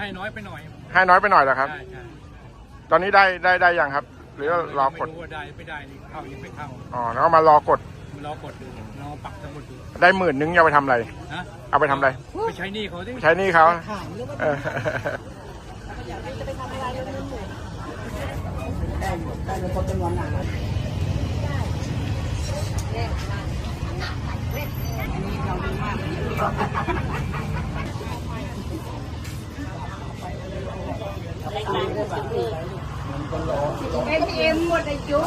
ให้น้อยไปหน่อยให้น้อยไปหน่อยเหรอครับ ใช่ใช่ตอนนี้ได้ได้ได้ยังครับ หรือว่ารอกดไม่รู้ว่าได้ไม่ได้นี่เข้ายังไม่เข้าอ๋อแล้วก็มารอกดรอกดดูรอปรับทั้งหมดดูได้หมื่นนึงจะเอาไปทำอะไรนะเอาไปทำอะไรไปใช้หนี้เขาดิใช้หนี่เขาเออเอ็ม เอ็มหมดอายุ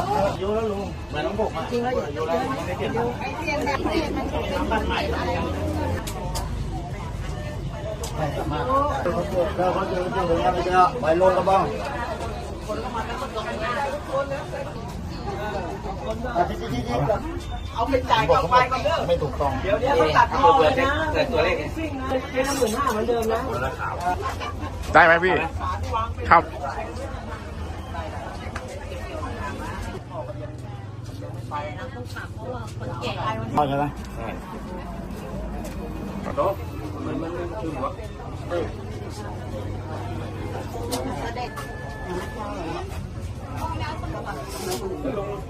จริงแล้วอยู่แล้วไม่ได้เก็บไอเทียนแบบเทียนมันเป็นบ้านใหม่อะไรเราเขาจะจะลงไปเจอไปลงกระบ้อง เอาไปจ่ายกับไปกันเด้อไม่ถูกต้อง เดี๋ยวเดี๋ยวตัดทองเลยนะแต่ตัวเลขเป็นหมื่นห้าเหมือนเดิมนะได้ไหมพี่ ครับพอใช่ไหมค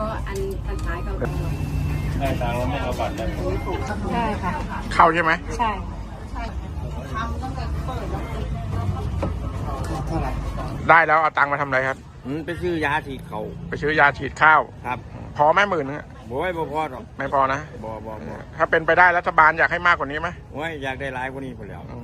ก็อันอันท้ายก็ได้ตังค์แล้วไม่เอาบัตรได้ใช่ค่ะ เข้าใช่ไหม ใช่ได้แล้วเอาตังค์มาทำอะไรครับ อืมไปซื้อยาฉีดเขาไปซื้อยาฉีดข้าว ครับ พอไหมหมื่นนึงอะบ่ไว้บ่พอหรอกไม่พอนะบ่บ่บ่ถ้าเป็นไปได้รัฐบาลอยากให้มากกว่านี้ไหมโอ้ยอยากได้หลายกว่านี้พอแล้วอืม